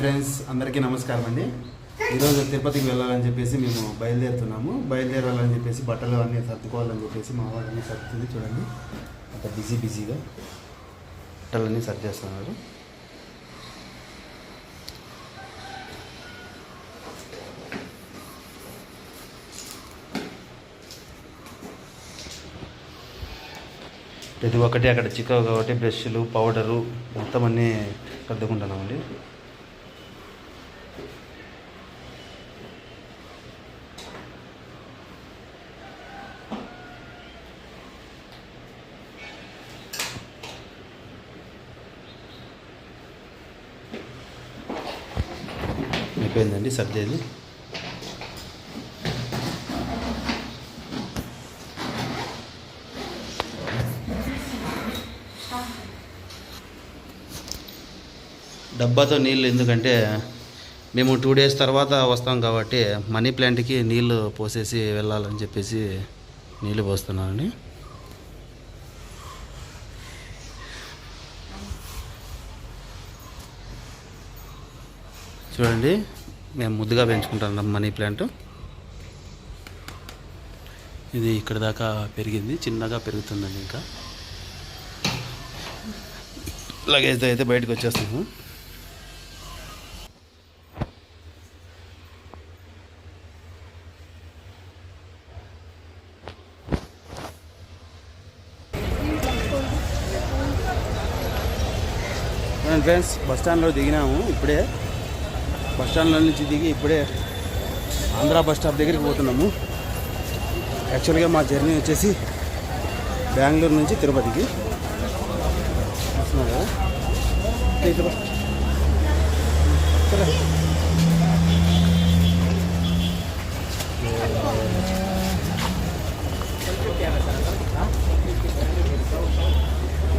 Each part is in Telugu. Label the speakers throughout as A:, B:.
A: ఫ్రెండ్స్ అందరికీ నమస్కారం అండి. ఈరోజు తిరుపతికి వెళ్ళాలని చెప్పేసి మేము బయలుదేరుతున్నాము. బయలుదేరాలని చెప్పేసి బట్టలు అన్నీ సర్దుకోవాలని చెప్పేసి మా వాళ్ళని సర్దుతుంది చూడండి. అంత బిజీ బిజీగా బట్టలన్నీ సర్ది చేస్తున్నారు ప్రతి ఒక్కటి అక్కడ చిక్కవు ఒకటి బ్రష్లు పౌడరు మొత్తం అన్నీ సర్దుకుంటున్నామండి. అయిపోయిందండి సర్దేది డబ్బాతో నీళ్ళు ఎందుకంటే మేము టూ డేస్ తర్వాత వస్తాం కాబట్టి మనీ ప్లాంట్కి నీళ్ళు పోసేసి వెళ్ళాలని చెప్పేసి నీళ్ళు పోస్తున్నానండి. చూడండి. మేము ముద్దుగా పెంచుకుంటున్నాం మనీ ప్లాంట్. ఇది ఇక్కడ దాకా పెరిగింది చిన్నగా పెరుగుతుందండి ఇంకా. లగేజ్తో అయితే బయటకు వచ్చేస్తాము ఫ్రెండ్స్ బస్ స్టాండ్లో దిగినాము ఇప్పుడే బస్ స్టాండ్లో నుంచి దిగి ఇప్పుడే ఆంధ్ర బస్ స్టాప్ దగ్గరికి పోతున్నాము. యాక్చువల్గా మా జర్నీ వచ్చేసి బెంగళూరు నుంచి తిరుపతికి. వస్తున్నారు? కదా సరే.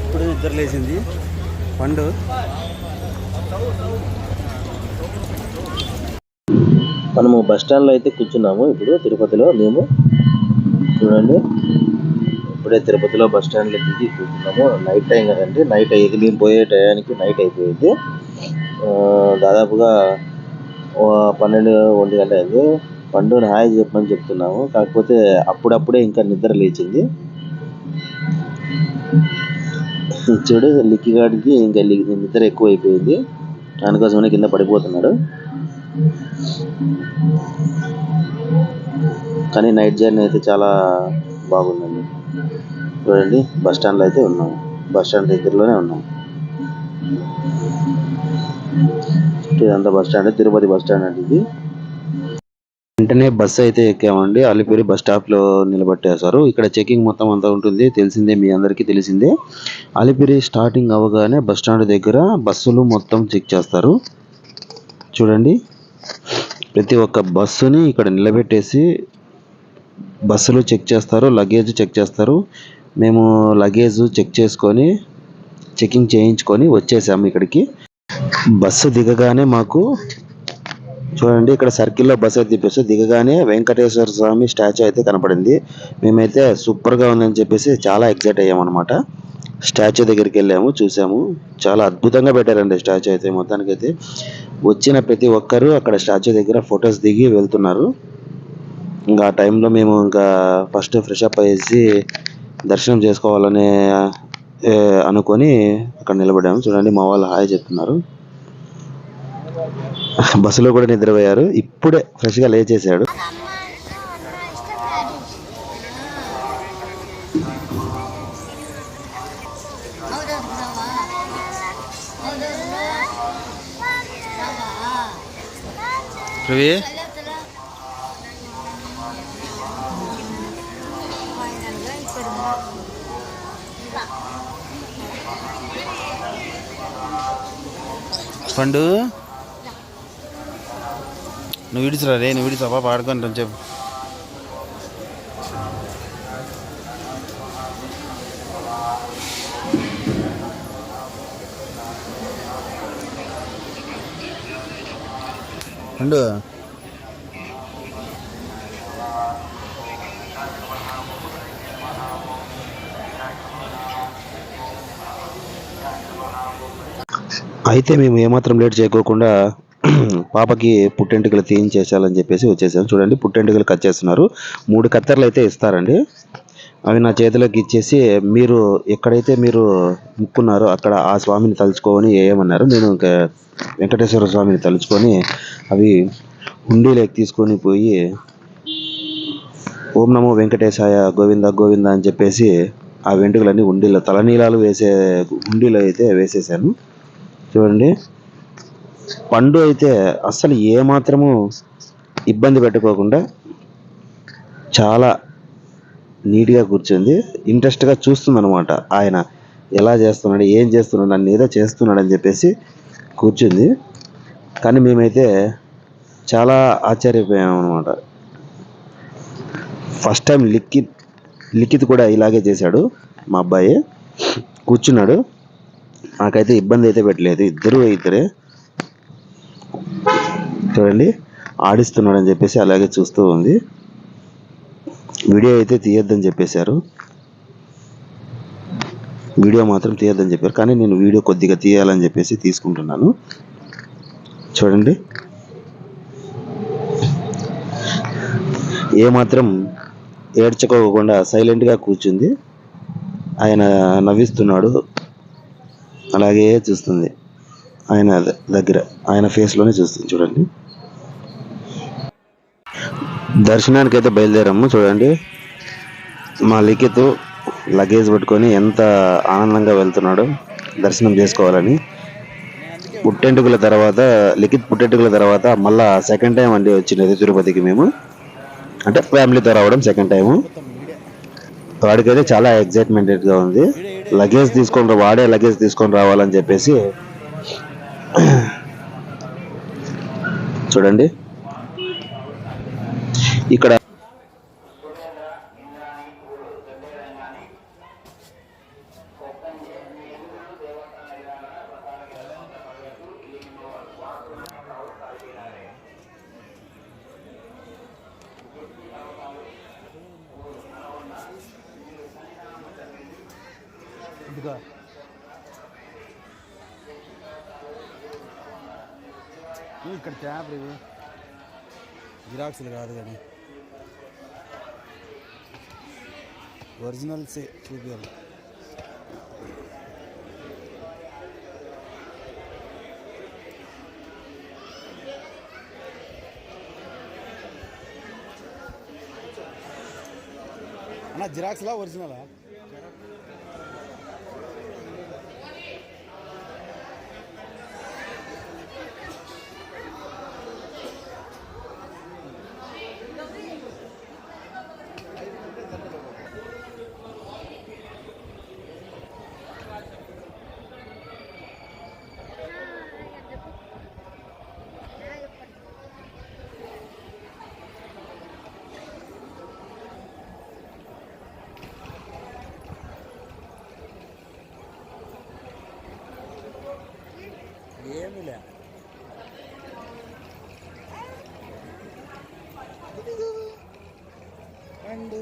A: ఇప్పుడు నిద్ర లేచింది. పండు.
B: మనము బస్ స్టాండ్లో అయితే కూర్చున్నాము. ఇప్పుడు తిరుపతిలో మేము చూడండి. ఇప్పుడే తిరుపతిలో బస్ స్టాండ్లో దిగి కూర్చున్నాము. నైట్ టైం కదండి. నైట్ అయ్యేది. మేము పోయే టయానికి నైట్ అయిపోయింది. దాదాపుగా పన్నెండు ఒంటి గంట అయింది. పండుని హాయ్ చెప్పమని చెప్తున్నాము. కాకపోతే అప్పుడప్పుడే ఇంకా నిద్ర లేచింది. చూడు లిక్కిగాడికి ఇంకా నిద్ర ఎక్కువ అయిపోయింది దానికోసమనే కింద పడిపోతున్నాడు కానీ నైట్ జర్నీ అయితే చాలా బాగుందండి. చూడండి బస్ స్టాండ్లో అయితే ఉన్నాం. బస్ స్టాండ్ దగ్గరలోనే ఉన్నాం. ఇదంతా bus stand Tirupati bus stand అండి ఇది. వెంటనే బస్సు అయితే ఎక్కామండి. అలిపిరి బస్ స్టాప్లో నిలబెట్టేశారు. ఇక్కడ చెకింగ్ మొత్తం అంతా ఉంటుంది. తెలిసిందే మీ అందరికీ తెలిసిందే. అలిపిరి స్టార్టింగ్ అవగానే బస్ స్టాండ్ దగ్గర బస్సులు మొత్తం చెక్ చేస్తారు. చూడండి. ప్రతి ఒక్క బస్సుని ఇక్కడ నిలబెట్టేసి బస్సులు చెక్ చేస్తారు లగేజ్ చెక్ చేస్తారు. మేము లగేజ్ చెక్ చేసుకొని చెకింగ్ చేయించుకొని వచ్చేసాము ఇక్కడికి. బస్సు దిగగానే మాకు చూడండి ఇక్కడ సర్కిల్లో బస్సు అయితే తిప్పేసి దిగగానే వెంకటేశ్వర స్వామి స్టాచ్యూ అయితే కనపడింది. మేమైతే సూపర్గా ఉందని చెప్పేసి చాలా ఎక్సైట్ అయ్యామన్నమాట. స్టాచ్యూ దగ్గరికి వెళ్ళాము చూసాము. చాలా అద్భుతంగా పెట్టారండి స్టాచ్యూ అయితే మొత్తానికైతే. వచ్చిన ప్రతి ఒక్కరూ అక్కడ స్టాచ్యూ దగ్గర ఫొటోస్ దిగి వెళ్తున్నారు. ఇంకా ఆ టైంలో మేము ఇంకా ఫస్ట్ ఫ్రెష్ అప్ అయ్యేసి దర్శనం చేసుకోవాలని అనుకొని అక్కడ నిలబడాము చూడండి మా వాళ్ళు హాయ్ చెప్తున్నారు. బస్సులో కూడా నిద్రపోయారు. ఇప్పుడే ఫ్రెష్గా లేచేసాడు
A: రవి పండు? నువ్వు విడిచిరా రే నువ్వు విడిచి పాప ఆడుకుంటాను చెప్పు. పండు
B: అయితే మేము ఏమాత్రం లేట్ చేయకోకుండా పాపకి పుట్టెంటుకలు తీయించేసాలని చెప్పేసి వచ్చేసాను చూడండి పుట్టెంటుకలు కట్ చేస్తున్నారు. మూడు కత్తెరలు అయితే ఇస్తారండి. అవి నా చేతిలోకి ఇచ్చేసి మీరు ఎక్కడైతే మీరు ముక్కున్నారో అక్కడ ఆ స్వామిని తలుచుకోని వేయమన్నారు నేను ఇంకా వెంకటేశ్వర స్వామిని తలుచుకొని అవి హుండీలోకి తీసుకొని పోయి ఓం నమో వెంకటేశాయ గోవింద గోవింద అని చెప్పేసి ఆ వెంట్రుకలన్నీ హుండీలో తలనీలాలు వేసే హుండీలో అయితే వేసేసాను. చూడండి. పండు అయితే అస్సలు ఏమాత్రము ఇబ్బంది పెట్టుకోకుండా చాలా నీట్గా కూర్చుంది. ఇంట్రెస్ట్గా చూస్తుందనమాట ఆయన ఎలా చేస్తున్నాడు ఏం చేస్తున్నాడు నన్ను ఏదో చేస్తున్నాడు అని చెప్పేసి కూర్చుంది. కానీ మేమైతే చాలా ఆశ్చర్యపోయాం అనమాట ఫస్ట్ టైం లిఖిత్ లిఖిత్ కూడా ఇలాగే చేశాడు మా అబ్బాయి. కూర్చున్నాడు. నాకైతే ఇబ్బంది అయితే పెట్టలేదు. ఇద్దరు ఇద్దరే చూడండి ఆడిస్తున్నాడు అని చెప్పేసి అలాగే చూస్తూ ఉంది. వీడియో అయితే తీయొద్దని చెప్పేశారు. వీడియో మాత్రం తీయొద్దని చెప్పారు. కానీ నేను వీడియో కొద్దిగా తీయాలని చెప్పేసి తీసుకుంటున్నాను. చూడండి. ఏమాత్రం ఏడ్చుకోకుండా సైలెంట్గా కూర్చుంది. ఆయన నవ్విస్తున్నాడు. అలాగే చూస్తుంది. ఆయన ద- దగ్గర ఆయన ఫేస్లోనే చూస్తుంది. చూడండి. దర్శనానికి అయితే బయలుదేరాము చూడండి. మా లిఖిత్ లగేజ్ పట్టుకొని ఎంత ఆనందంగా వెళ్తున్నాడు దర్శనం చేసుకోవాలని. పుట్టెంటుకుల తర్వాత లిఖిత్ పుట్టెంటుకుల తర్వాత మళ్ళా సెకండ్ టైం అండి వచ్చినది తిరుపతికి మేము. అంటే ఫ్యామిలీతో రావడం సెకండ్ టైము వాడికైతే చాలా ఎగ్జైట్మెంటెడ్గా ఉంది. లగేజ్ తీసుకొని వాడే లగేజ్ తీసుకొని రావాలని చెప్పేసి చూడండి. ఇక్కడ
A: ఇదిగో. ఇవి ఇక్కడ ట్యాబ్లు ఇవి. జిరాక్స్లు కాదు కానీ. ओरिजिनल से ट्यूबवेल ஜிராக்ஸ்லாம் ஒரிஜினலா అండ్.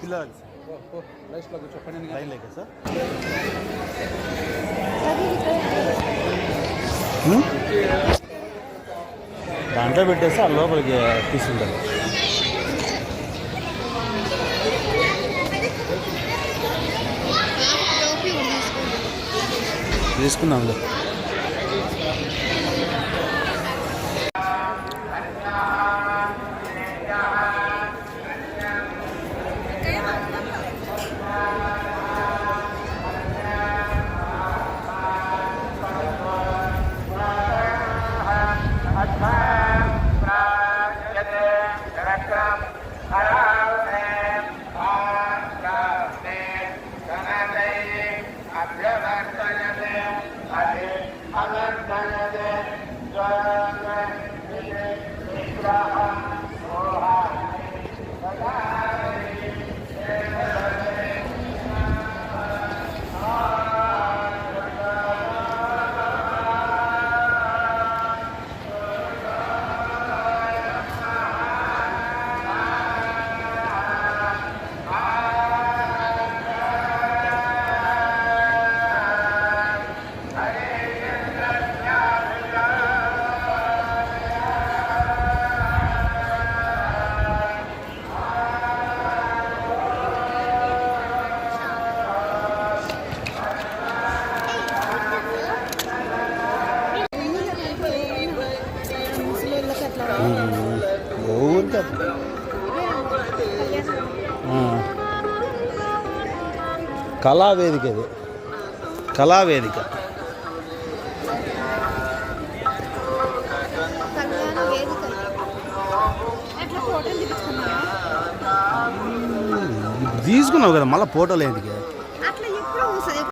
A: పిల్లలు
C: లైఫ్లో కూర్చో
A: లైన్ లేక సార్. దాంట్లో పెట్టేస్తే ఆ లోపలికి తీసుకుంటారు. తీసుకుందాంలే కళావేదిక ఇది. కళావేదిక. తీసుకున్నావు కదా మళ్ళీ ఫోటోలు ఏంటికి?